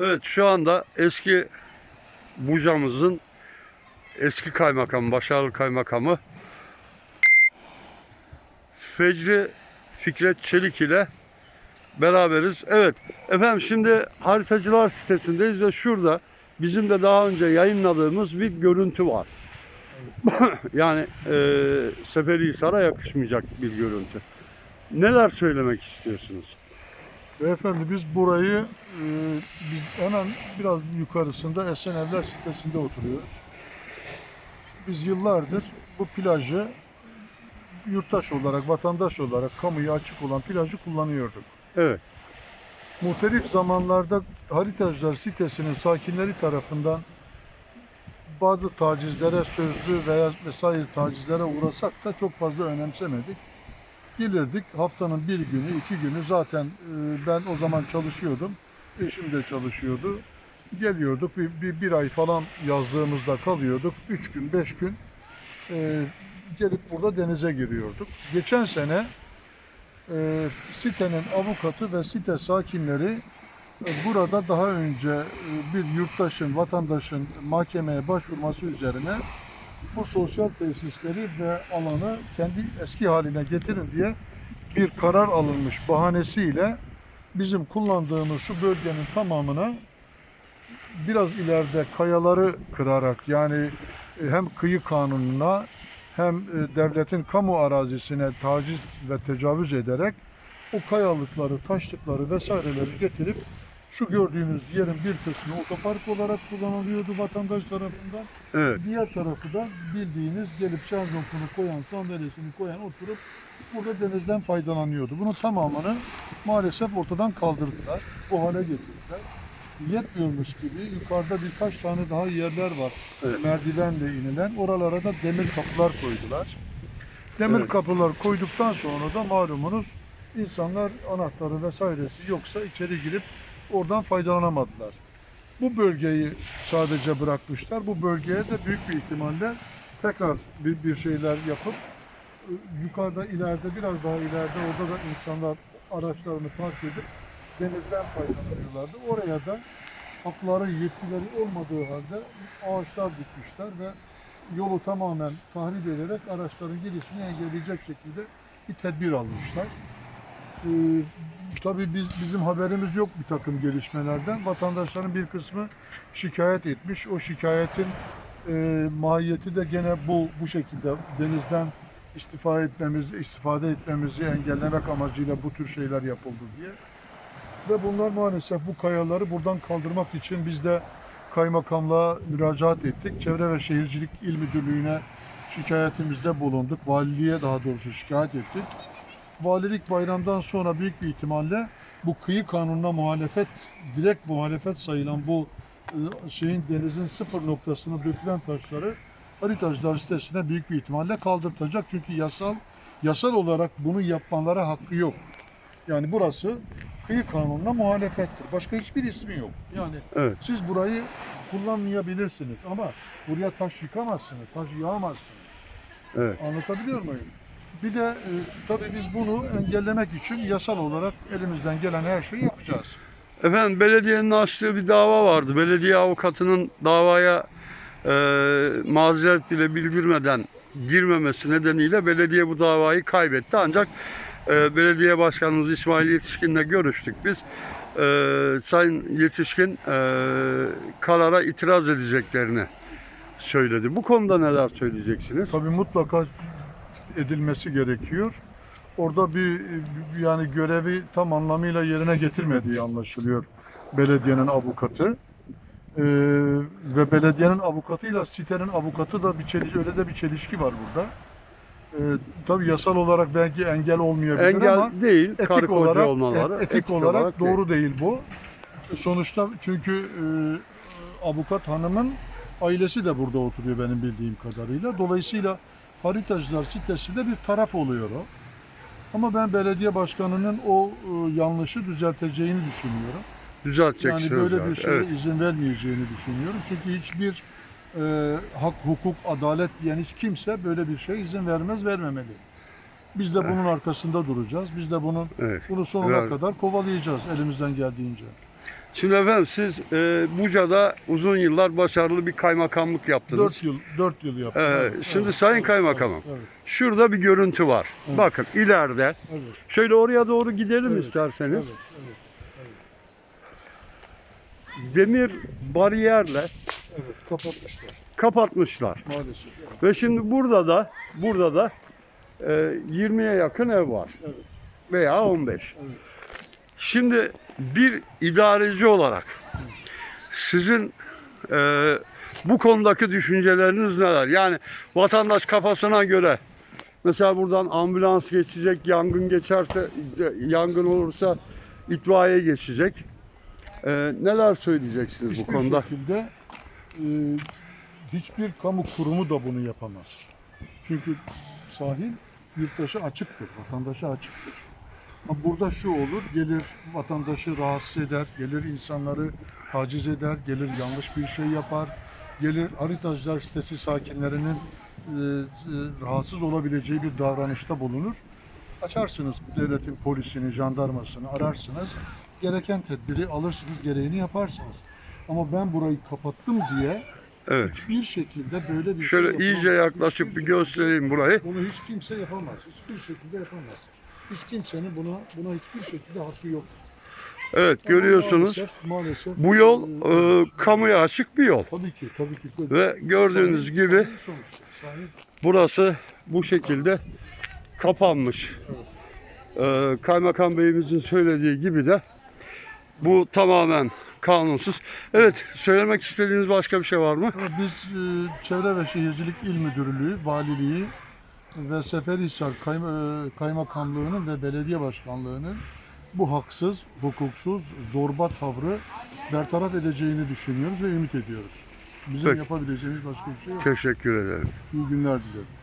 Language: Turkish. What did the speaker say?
Evet şu anda eski Buca'mızın eski kaymakamı, başarılı kaymakamı Fecri Fikret Çelik ile beraberiz. Evet efendim şimdi haritacılar sitesindeyiz ve şurada bizim de daha önce yayınladığımız bir görüntü var. yani e, Seferihisar'a yakışmayacak bir görüntü. Neler söylemek istiyorsunuz? Beyefendi biz burayı e, biz hemen biraz yukarısında Esenevler sitesinde oturuyoruz. Biz yıllardır bu plajı yurttaş olarak, vatandaş olarak kamuya açık olan plajı kullanıyorduk. Evet. Muhtelif zamanlarda haritacılar sitesinin sakinleri tarafından bazı tacizlere, sözlü veya vesaire tacizlere uğrasak da çok fazla önemsemedik. Gelirdik haftanın bir günü, iki günü zaten e, ben o zaman çalışıyordum. Eşim de çalışıyordu. Geliyorduk bir, bir, bir ay falan yazdığımızda kalıyorduk. Üç gün, beş gün e, gelip burada denize giriyorduk. Geçen sene e, sitenin avukatı ve site sakinleri e, burada daha önce e, bir yurttaşın, vatandaşın mahkemeye başvurması üzerine bu sosyal tesisleri ve alanı kendi eski haline getirin diye bir karar alınmış bahanesiyle bizim kullandığımız şu bölgenin tamamına biraz ileride kayaları kırarak yani e, hem kıyı kanununa hem e, devletin kamu arazisine taciz ve tecavüz ederek o kayalıkları, taşlıkları vesaireleri getirip şu gördüğünüz yerin bir kısmı otopark olarak kullanılıyordu vatandaş tarafından. Evet. Diğer tarafı da bildiğiniz gelip şezlongunu koyan, sandalyesini koyan oturup burada denizden faydalanıyordu. Bunun tamamını maalesef ortadan kaldırdılar. Bu hale getirdiler. Yetmiyormuş gibi yukarıda birkaç tane daha yerler var. Evet. Merdivenle inilen. Oralara da demir kapılar koydular. Demir Evet. kapılar koyduktan sonra da malumunuz insanlar anahtarı vesairesi yoksa içeri girip oradan faydalanamadılar. Bu bölgeyi sadece bırakmışlar. Bu bölgeye de büyük bir ihtimalle tekrar bir, bir şeyler yapıp e, yukarıda ileride biraz daha ileride orada da insanlar araçlarını park edip denizden faydalanıyorlardı. Oraya da hakları, yetkileri olmadığı halde ağaçlar dikmişler ve yolu tamamen tahrip ederek araçların girişini engelleyecek şekilde bir tedbir almışlar. Ee, tabii biz bizim haberimiz yok bir takım gelişmelerden. Vatandaşların bir kısmı şikayet etmiş. O şikayetin e, mahiyeti de gene bu bu şekilde denizden istifa etmemiz, istifade etmemizi engellemek amacıyla bu tür şeyler yapıldı diye. Ve bunlar maalesef bu kayaları buradan kaldırmak için biz de kaymakamlığa müracaat ettik. Çevre ve Şehircilik İl Müdürlüğü'ne şikayetimizde bulunduk. Valiliğe daha doğrusu şikayet ettik. Valilik bayramdan sonra büyük bir ihtimalle bu kıyı kanununa muhalefet, direkt muhalefet sayılan bu e, şeyin denizin sıfır noktasına dökülen taşları haritacılar sitesine büyük bir ihtimalle kaldırtacak. Çünkü yasal yasal olarak bunu yapmalara hakkı yok. Yani burası kıyı kanununa muhalefettir. Başka hiçbir ismi yok. Yani Evet. siz burayı kullanmayabilirsiniz ama buraya taş yıkamazsınız, taş yağamazsınız. Evet. Anlatabiliyor muyum? Bir de e, tabii biz bunu engellemek için yasal olarak elimizden gelen her şeyi yapacağız. Efendim belediyenin açtığı bir dava vardı. Belediye avukatının davaya e, mazeret bile bildirmeden girmemesi nedeniyle belediye bu davayı kaybetti. Ancak e, belediye başkanımız İsmail Yetişkin'le görüştük biz. E, Sayın Yetişkin e, karara itiraz edeceklerini söyledi. Bu konuda neler söyleyeceksiniz? Tabii mutlaka edilmesi gerekiyor. Orada bir yani görevi tam anlamıyla yerine getirmediği anlaşılıyor belediyenin avukatı. Ee, ve belediyenin avukatıyla sitenin avukatı da bir çeliş, öyle de bir çelişki var burada. Ee, tabii yasal olarak belki engel olmayabilir Engel ama değil, etik olarak olmaları. et- etik, olarak, değil. doğru değil bu. Sonuçta çünkü e, avukat hanımın ailesi de burada oturuyor benim bildiğim kadarıyla. Dolayısıyla haritacılar sitesi de bir taraf oluyor o. Ama ben belediye başkanının o e, yanlışı düzelteceğini düşünüyorum. Düzeltecek Yani söz böyle bir şeye Evet. izin vermeyeceğini düşünüyorum. Çünkü hiçbir e, hak, hukuk, adalet diyen hiç kimse böyle bir şeye izin vermez, vermemeli. Biz de bunun arkasında duracağız. Biz de bunun Evet. bunu sonuna Ver- kadar kovalayacağız elimizden geldiğince. Şimdi efendim siz e, Buca'da uzun yıllar başarılı bir kaymakamlık yaptınız. 4 yıl 4 yıl yaptım. Ee, Evet, şimdi evet, Sayın evet, Kaymakamım. Evet, Şurada bir görüntü var. Evet. Bakın ileride. evet, Şöyle oraya doğru gidelim Evet, isterseniz. evet, evet, Demir bariyerle evet, kapatmışlar maalesef. kapatmışlar. Evet, Ve şimdi burada da burada da e, 20'ye yakın ev var. Evet. Veya 15. Evet. Şimdi bir idareci olarak sizin e, bu konudaki düşünceleriniz neler? Yani vatandaş kafasına göre mesela buradan ambulans geçecek, yangın geçerse, yangın olursa itfaiye geçecek. E, neler söyleyeceksiniz bu Hiçbir konuda? şekilde e, hiçbir kamu kurumu da bunu yapamaz. Çünkü sahil yurttaşa açıktır, vatandaşa açıktır. Burada şu olur, gelir vatandaşı rahatsız eder, gelir insanları taciz eder, gelir yanlış bir şey yapar, gelir haritacılar sitesi sakinlerinin e, e, rahatsız olabileceği bir davranışta bulunur. Açarsınız devletin polisini, jandarmasını ararsınız, gereken tedbiri alırsınız, gereğini yaparsınız. Ama ben burayı kapattım diye Evet. hiçbir şekilde böyle bir Şöyle şey iyice yapamaz. yaklaşıp Hiçbir bir göstereyim burayı. bunu hiç kimse yapamaz. Hiçbir şekilde yapamaz. Hiç kimsenin buna buna hiçbir şekilde hakkı yok. Evet Ama görüyorsunuz. Maalesef, maalesef Bu yol e, e, kamuya açık bir yol. tabii ki tabii ki. Ve gördüğünüz Sahil- gibi sahil. burası bu şekilde kapanmış. Ee, Kaymakam Beyimizin söylediği gibi de bu tamamen kanunsuz. Evet, söylemek istediğiniz başka bir şey var mı? Biz e, Çevre ve Şehircilik İl Müdürlüğü, Valiliği ve Seferihisar Kayma- e, Kaymakamlığı'nın ve Belediye Başkanlığı'nın bu haksız, hukuksuz, zorba tavrı bertaraf edeceğini düşünüyoruz ve ümit ediyoruz. Bizim Peki. yapabileceğimiz başka bir şey yok. Teşekkür ederim. İyi günler dilerim.